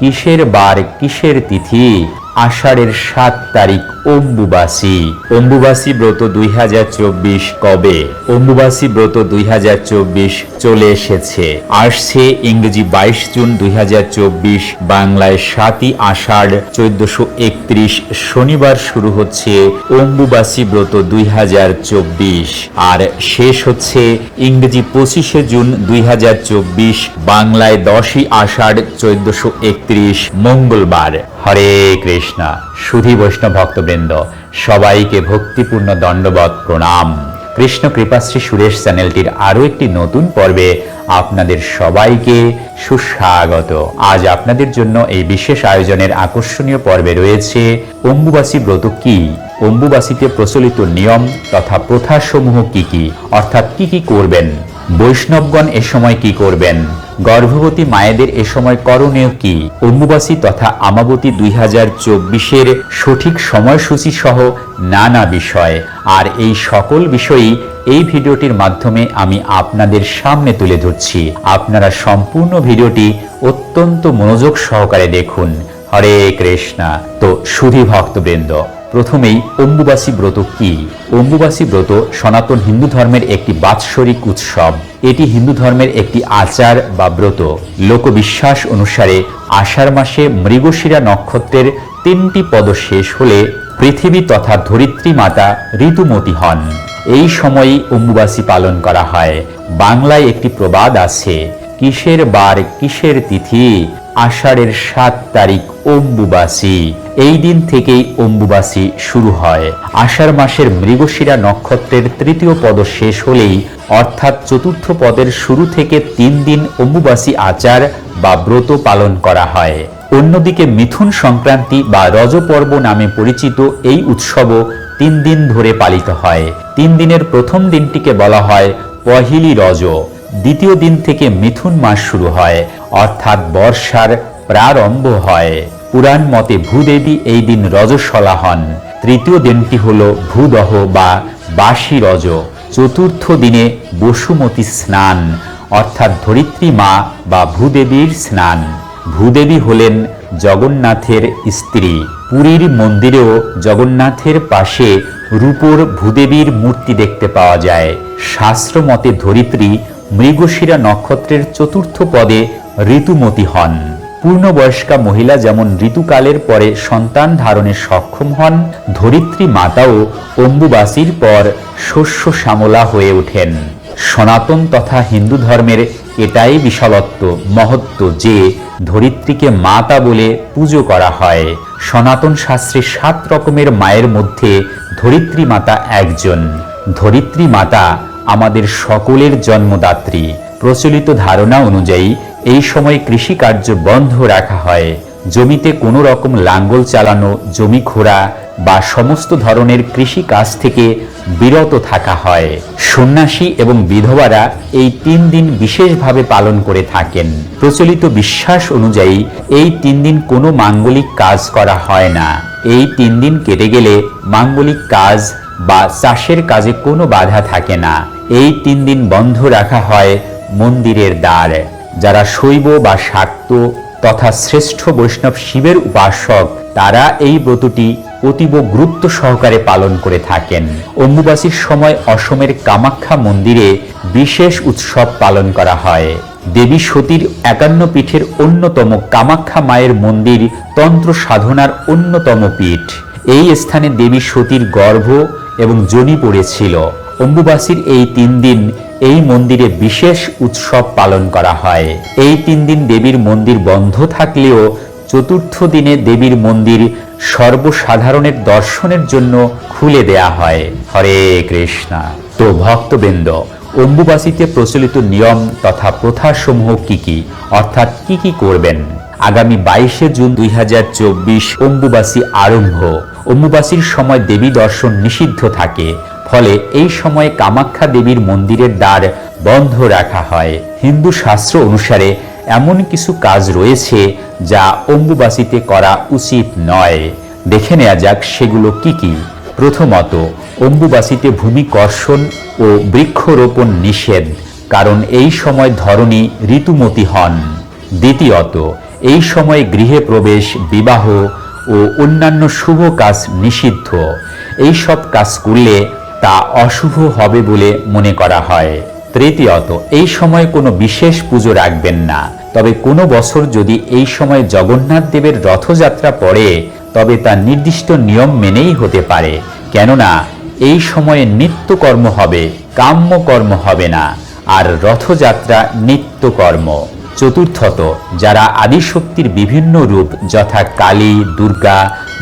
কিসের বার কিসের তিথি? আষাঢ়ের সাত তারিখ অম্বুবাসী। অম্বুবাসী ব্রত দুই হাজার চব্বিশ কবে? অম্বুবাসী ব্রত দুই হাজার চব্বিশ চলে এসেছে। আসছে ইংরেজি বাইশ জুন দুই হাজার চব্বিশ, বাংলায় সাতই আষাঢ় চোদ্দশো একত্রিশ শনিবার শুরু হচ্ছে অম্বুবাসী ব্রত দুই হাজার চব্বিশ। আর শেষ হচ্ছে ইংরেজি পঁচিশে জুন দুই হাজার চব্বিশ, বাংলায় দশই আষাঢ় চোদ্দশো একত্রিশ, মঙ্গলবার। হরে কৃষ্ণা। সুধী বৈষ্ণব ভক্তবৃন্দ সবাইকে ভক্তিপূর্ণ দণ্ডবত প্রণাম। কৃষ্ণ কৃপাশ্রী সুরেশ চ্যানেলটির আরও একটি নতুন পর্বে আপনাদের সবাইকে সুস্বাগত। আজ আপনাদের জন্য এই বিশেষ আয়োজনের আকর্ষণীয় পর্বে রয়েছে অম্বুবাসী ব্রত কি? অম্বুবাসীতে প্রচলিত নিয়ম তথা প্রথাসমূহ কি কি? অর্থাৎ কি কি করবেন? বৈষ্ণবগণ এ সময় কি করবেন? গর্ভবতী মায়েদের এ সময় করণীয় কি? অম্বুবাসী তথা আমাবতী দুই হাজার চব্বিশের সঠিক সময়সূচি সহ নানা বিষয়। আর এই সকল বিষয়ই এই ভিডিওটির মাধ্যমে আমি আপনাদের সামনে তুলে ধরছি। আপনারা সম্পূর্ণ ভিডিওটি অত্যন্ত মনোযোগ সহকারে দেখুন। হরে কৃষ্ণা। তো সুধী ভক্তবৃন্দ প্রথমেই অম্বুবাসী ব্রত কি? অম্বুবাসী ব্রত সনাতন হিন্দু ধর্মের একটি বাৎসরিক উৎসব। এটি হিন্দু ধর্মের একটি আচার বা ব্রত। লোকবিশ্বাস অনুসারে আষাঢ় মাসে মৃগশিরা নক্ষত্রের তিনটি পদ শেষ হলে পৃথিবী তথা ধরিত্রী মাতা ঋতুমতী হন। এই সময়ই অম্বুবাসী পালন করা হয়। বাংলায় একটি প্রবাদ আছে, কিসের বার কিসের তিথি? আষাঢ়ের সাত তারিখ অম্বুবাসী। এই দিন থেকেই অম্বুবাসী শুরু হয়। আষাঢ় মাসের মৃগশিরা নক্ষত্রের তৃতীয় পদ শেষ হলেই, অর্থাৎ চতুর্থ পদের শুরু থেকে তিন দিন অম্বুবাসী আচার বা ব্রত পালন করা হয়। অন্যদিকে মিথুন সংক্রান্তি বা রজপর্ব নামে পরিচিত এই উৎসবও তিন দিন ধরে পালিত হয়। তিন দিনের প্রথম দিনটিকে বলা হয় পহিলি রজ। দ্বিতীয় দিন থেকে মিথুন মাস শুরু হয়, অর্থাৎ বর্ষার প্রারম্ভ হয়। পুরাণ মতে ভূদেবী এই দিন রজস্বলা হন। তৃতীয় দিনটি হল ভূদহ বা বাসি রজ চতুর্থ দিনে বসুমতী স্নান, অর্থাৎ ধরিত্রী মা বা ভূদেবীর স্নান। ভূদেবী হলেন জগন্নাথের স্ত্রী। পুরীর মন্দিরেও জগন্নাথের পাশে রূপোর ভূদেবীর মূর্তি দেখতে পাওয়া যায়। শাস্ত্র মতে ধরিত্রী মৃগশিরা নক্ষত্রের চতুর্থ পদে ঋতুমতী হন। পূর্ণবয়স্কা মহিলা যেমন ঋতুকালের পরে সন্তান ধারণে সক্ষম হন, ধরিত্রী মাতাও অম্বুবাসীর পর শস্য শ্যামলা হয়ে ওঠেন। সনাতন তথা হিন্দু ধর্মের এটাই বিশালত্ব, মহত্ব যে ধরিত্রীকে মাতা বলে পুজো করা হয়। সনাতন শাস্ত্রে সাত রকমের মায়ের মধ্যে ধরিত্রী মাতা একজন। ধরিত্রী মাতা আমাদের সকলের জন্মদাত্রী। প্রচলিত ধারণা অনুযায়ী এই সময় কৃষিকার্য বন্ধ রাখা হয়। জমিতে কোনো রকম লাঙ্গল চালানো, জমি খোঁড়া বা সমস্ত ধরনের কৃষি কাজ থেকে বিরত থাকা হয়। সন্ন্যাসী এবং বিধবারা এই তিন দিন বিশেষভাবে পালন করে থাকেন। প্রচলিত বিশ্বাস অনুযায়ী এই তিন দিন কোনো মাঙ্গলিক কাজ করা হয় না। এই তিন দিন কেটে গেলে মাঙ্গলিক কাজ বা চাষের কাজে কোনো বাধা থাকে না। এই তিন দিন বন্ধ রাখা হয় মন্দিরের দ্বার। যারা শৈব বা শাক্ত তথা শ্রেষ্ঠ বৈষ্ণব শিবের উপাসক, তারা এই ব্রতটি অতীব গুরুত্ব সহকারে পালন করে থাকেন। অম্বুবাসীর সময় অসমের কামাখ্যা মন্দিরে বিশেষ উৎসব পালন করা হয়। দেবী সতীর একান্ন পীঠের অন্যতম কামাখ্যা মায়ের মন্দির তন্ত্র সাধনার অন্যতম পীঠ। এই স্থানে দেবী সতীর গর্ভ এবং জনি পড়েছিল। অম্বুবাসীর এই তিন দিন এই মন্দিরে বিশেষ উৎসব পালন করা হয়। এই তিন দিন দেবীর মন্দির বন্ধ থাকলেও চতুর্থ দিনে দেবীর মন্দির সর্বসাধারণের দর্শনের জন্য খুলে দেয়া হয়। হরে কৃষ্ণা। তো ভক্তবৃন্দ, অম্বুবাসীতে প্রচলিত নিয়ম তথা প্রথাসমূহ কি কি? অর্থাৎ কি কি করবেন? আগামী বাইশে জুন দুই হাজার চব্বিশ অম্বুবাসী আরম্ভ। অম্বুবাসীর সময় দেবী দর্শন নিষিদ্ধ থাকে। ফলে এই সময়ে কামাখ্যা দেবীর মন্দিরের দ্বার বন্ধ রাখা হয়। হিন্দু শাস্ত্র অনুসারে এমন কিছু কাজ রয়েছে যা অম্বুবাসীতে করা উচিত নয়। দেখে নেওয়া যাক সেগুলো কি কি। প্রথমত, অম্বুবাসীতে ভূমিকর্ষণ ও বৃক্ষরোপণ নিষেধ, কারণ এই সময় ধরণী ঋতুমতী হন। দ্বিতীয়ত, এই সময়ে গৃহে প্রবেশ, বিবাহ ও অন্যান্য শুভ কাজ নিষিদ্ধ। এই সব কাজ করলে তা অশুভ হবে বলে মনে করা হয়। তৃতীয়ত, এই সময় কোনো বিশেষ পুজো রাখবেন না। তবে কোনো বছর যদি এই সময় জগন্নাথ দেবের রথযাত্রা পড়ে, তবে তা নির্দিষ্ট নিয়ম মেনেই হতে পারে। কেননা, এই সময়ে নিত্যকর্ম হবে কাম্য কর্ম হবে না, আর রথযাত্রা নিত্যকর্ম। চতুর্থত, যারা আদিশক্তির বিভিন্ন রূপ, যথা কালী, দুর্গা,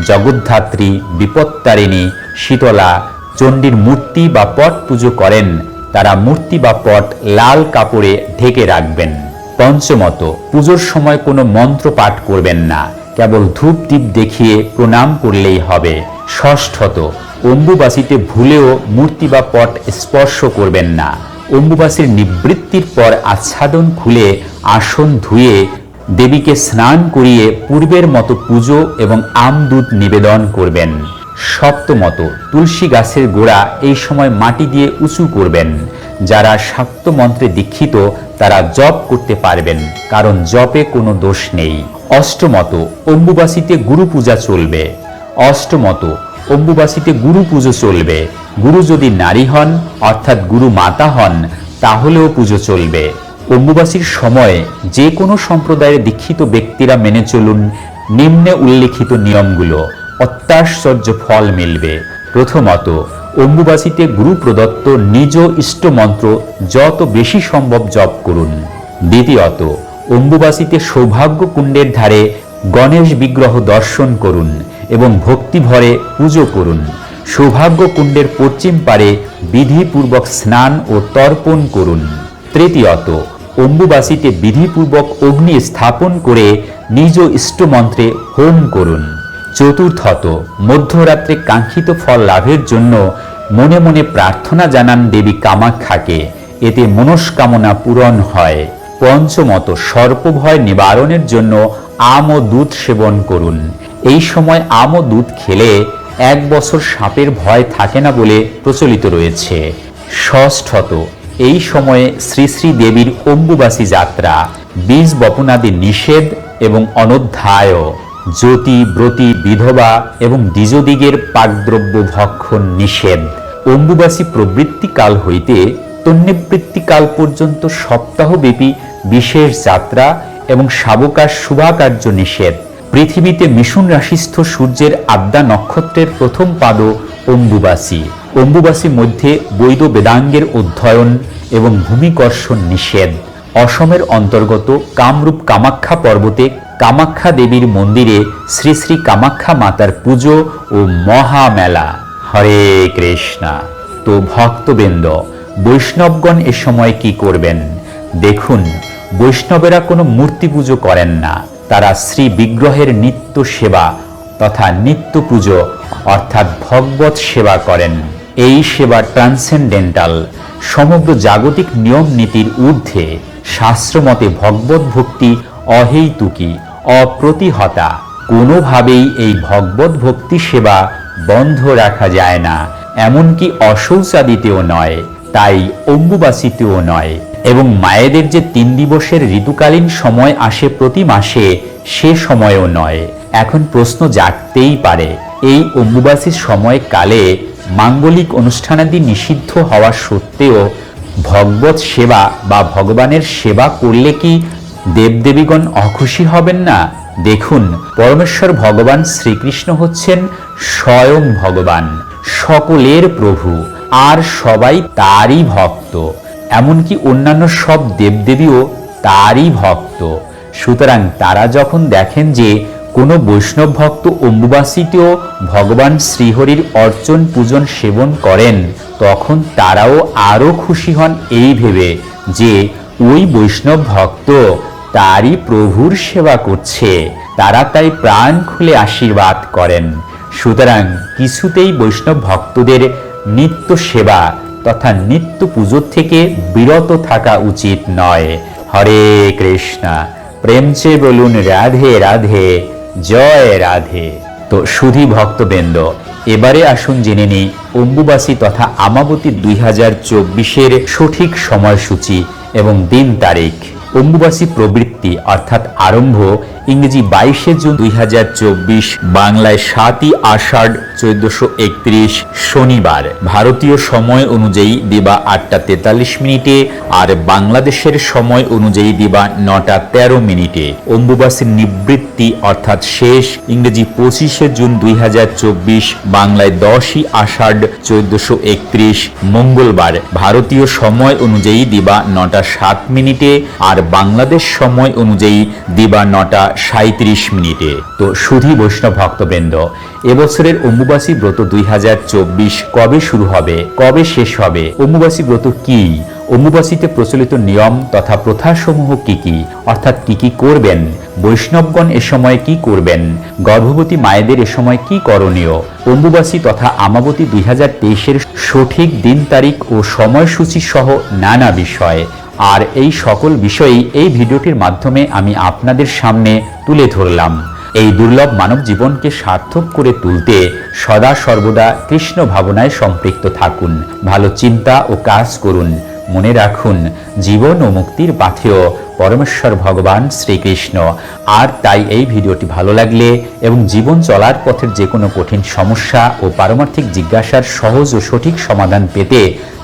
জগদ্ধাত্রী, বিপত্তারিণী, শীতলা চণ্ডীর মূর্তি বা পট পুজো করেন, তারা মূর্তি বা পট লাল কাপড়ে ঢেকে রাখবেন। পঞ্চমত, পুজোর সময় কোনো মন্ত্র পাঠ করবেন না, কেবল ধূপ দ্বীপ দেখিয়ে প্রণাম করলেই হবে। ষষ্ঠত, অম্বুবাসীতে ভুলেও মূর্তি বা পট স্পর্শ করবেন না। অম্বুবাসীর নিবৃত্তির পর আচ্ছাদন খুলে আসন ধুয়ে দেবীকে স্নান করিয়ে পূর্বের মতো পুজো এবং আম দুধ নিবেদন করবেন। সপ্তমত তুলসী গাছের গোড়া এই সময় মাটি দিয়ে উঁচু করবেন। যারা শাক্ত মন্ত্রে দীক্ষিত, তারা জপ করতে পারবেন, কারণ জপে কোনো দোষ নেই। অষ্টমত অম্বুবাসীতে গুরু পূজা চলবে। অষ্টমত অম্বুবাসীতে গুরু পুজো চলবে। গুরু যদি নারী হন, অর্থাৎ গুরু মাতা হন, তাহলেও পুজো চলবে। অম্বুবাসীর সময়ে যে কোনো সম্প্রদায়ের দীক্ষিত ব্যক্তিরা মেনে চলুন নিম্নে উল্লেখিত নিয়মগুলো। অত্যাশ্চর্য ফল মিলবে। প্রথমত অম্বুবাসীতে গুরু প্রদত্ত নিজ ইষ্ট মন্ত্র যত বেশি সম্ভব জপ করুন। দ্বিতীয়ত অম্বুবাসীতে সৌভাগ্য কুণ্ডের ধারে গণেশ বিগ্রহ দর্শন করুন এবং ভক্তি ভরে পুজো করুন। সৌভাগ্য কুণ্ডের পশ্চিম পারে বিধিপূর্বক স্নান ও তর্পণ করুন। তৃতীয়ত অম্বুবাসীতে বিধিপূর্বক অগ্নি স্থাপন করে নিজ ইষ্টমন্ত্রে হোম করুন। চতুর্থত, মধ্যরাত্রে কাঙ্ক্ষিত ফল লাভের জন্য মনে মনে প্রার্থনা জানান দেবী কামাখ্যাকে এতে মনস্কামনা পূরণ হয়। পঞ্চমত, সর্পভয় নিবারণের জন্য আম ও দুধ সেবন করুন। এই সময় আম ও দুধ খেলে এক বছর সাপের ভয় থাকে না বলে প্রচলিত রয়েছে। ষষ্ঠত, এই সময়ে শ্রী শ্রী দেবীর অম্বুবাসী যাত্রা। বীজ বপনাদি নিষেধ এবং অনধ্যায়। জ্যোতি, ব্রতী, বিধবা এবং দ্বিজদিগের পাকদ্রব্য ভক্ষণ নিষেধ। অম্বুবাসী প্রবৃত্তিকাল হইতে তন্নিবৃত্তিকাল পর্যন্ত সপ্তাহব্যাপী বিশেষ যাত্রা এবং শাবকার শুভাকার্য নিষেধ। পৃথিবীতে মিশুন রাশিস্থ সূর্যের আদ্যা নক্ষত্রের প্রথম পাদ অম্বুবাসী। অম্বুবাসী মধ্যে বৈদ বেদাঙ্গের অধ্যয়ন এবং ভূমিকর্ষণ নিষেধ। অসমের অন্তর্গত কামরূপ কামাখ্যা পর্বতে কামাখ্যা দেবীর মন্দিরে শ্রী শ্রী কামাখ্যা মাতার পুজো ও মহামেলা। হরে কৃষ্ণা। তো ভক্তবৃন্দ, বৈষ্ণবগণ এ সময় কি করবেন? দেখুন, বৈষ্ণবেরা কোনো মূর্তি পুজো করেন না। তারা শ্রী বিগ্রহের নিত্য সেবা তথা নিত্য পুজো অর্থাৎ ভগবত সেবা করেন। এই সেবা ট্রান্সেন্ডেন্টাল, সমগ্র জাগতিক নিয়ম নীতির ঊর্ধ্বে শাস্ত্রমতে ভগবত ভক্তি অহেতুকী। অপ্রতিহতা। কোনোভাবেই এই ভগবত ভক্তি সেবা বন্ধ রাখা যায় না। এমনকি অশৌচাদিতেও নয়, তাই অম্বুবাসীতেও নয়। এবং মায়েদের যে তিন দিবসের ঋতুকালীন সময় আসে প্রতি মাসে, সে সময়ও নয়। এখন প্রশ্ন জাগতেই পারে, এই অম্বুবাসীর সময়কালে মাঙ্গলিক অনুষ্ঠানাদি নিষিদ্ধ হওয়া সত্ত্বেও ভগবত সেবা বা ভগবানের সেবা করলে কি দেবদেবীগণ অখুশি হবেন না। দেখুন, পরমেশ্বর ভগবান শ্রীকৃষ্ণ হচ্ছেন স্বয়ং ভগবান, সকলের প্রভু, আর সবাই তারই ভক্ত। এমনকি অন্যান্য সব দেবদেবীও তারই ভক্ত। সুতরাং তারা যখন দেখেন যে কোনো বৈষ্ণব ভক্ত অম্বুবাসীতেও ভগবান শ্রীহরির অর্চন পূজন সেবন করেন, তখন তারাও আরও খুশি হন এই ভেবে যে ওই বৈষ্ণব ভক্ত তারই প্রভুর সেবা করছে। তারা তাই প্রাণ খুলে আশীর্বাদ করেন। সুতরাং কিছুতেই বৈষ্ণব ভক্তদের নিত্য সেবা তথা নিত্য পুজোর থেকে বিরত থাকা উচিত নয়। হরে কৃষ্ণা। প্রেমচে বলুন, রাধে রাধে। জয় রাধে। তো সুধী ভক্তবৃন্দ, এবারে আসুন জেনে নিই অম্বুবাসী তথা আমাবতী দুই হাজার চব্বিশের সঠিক সময়সূচি এবং দিন তারিখ। অম্বুবাসী প্রবৃত্তি অর্থাৎ আরম্ভ ইংরেজি বাইশে জুন দুই হাজার চব্বিশ বাংলায় সাতই আষাঢ় চোদ্দশো একত্রিশ শনিবার। ভারতীয় সময় অনুযায়ী দিবা আটটা তেতাল্লিশ মিনিটে আর বাংলাদেশের সময় অনুযায়ী দিবা নটা তেরো মিনিটে। অম্বুবাসীর নিবৃত্তি অর্থাৎ শেষ ইংরেজি পঁচিশে জুন দুই হাজার চব্বিশ বাংলায় দশই আষাঢ় চোদ্দশো একত্রিশ মঙ্গলবার। ভারতীয় সময় অনুযায়ী দিবা নটা সাত মিনিটে আর বাংলাদেশ সময় অনুযায়ী দিবা নটা সাঁত্রিশ মিনিটে। তো সুধী বৈষ্ণব ভক্তবৃন্দ, এবছরের অম্বুবাসী ব্রত দুই কবে শুরু হবে? কবে শেষ হবে? অম্বুবাসী ব্রত কি? অম্বুবাসীতে প্রচলিত নিয়ম তথা প্রথাসমূহ কি কি? অর্থাৎ কি কি করবেন? বৈষ্ণবগণ এ সময় কি করবেন? গর্ভবতী মায়েদের এ সময় কি করণীয়? অম্বুবাসী তথা আমাবতী দুই হাজার সঠিক দিন তারিখ ও সময়সূচি সহ নানা বিষয়। আর এই সকল বিষয়ই এই ভিডিওটির মাধ্যমে আমি আপনাদের সামনে তুলে ধরলাম। এই দুর্লভ মানব জীবনকে সার্থক করে তুলতে সদা সর্বদা কৃষ্ণ ভাবনায় সম্পৃক্ত থাকুন। ভালো চিন্তা ও কাজ করুন। মনে রাখুন, জীবন ও মুক্তির পাথেয় পরমেশ্বর ভগবান শ্রীকৃষ্ণ। আর তাই এই ভিডিওটি ভালো লাগলে এবং জীবন চলার পথের যে কোনো কঠিন সমস্যা ও পারমার্থিক জিজ্ঞাসার সহজ ও সঠিক সমাধান পেতে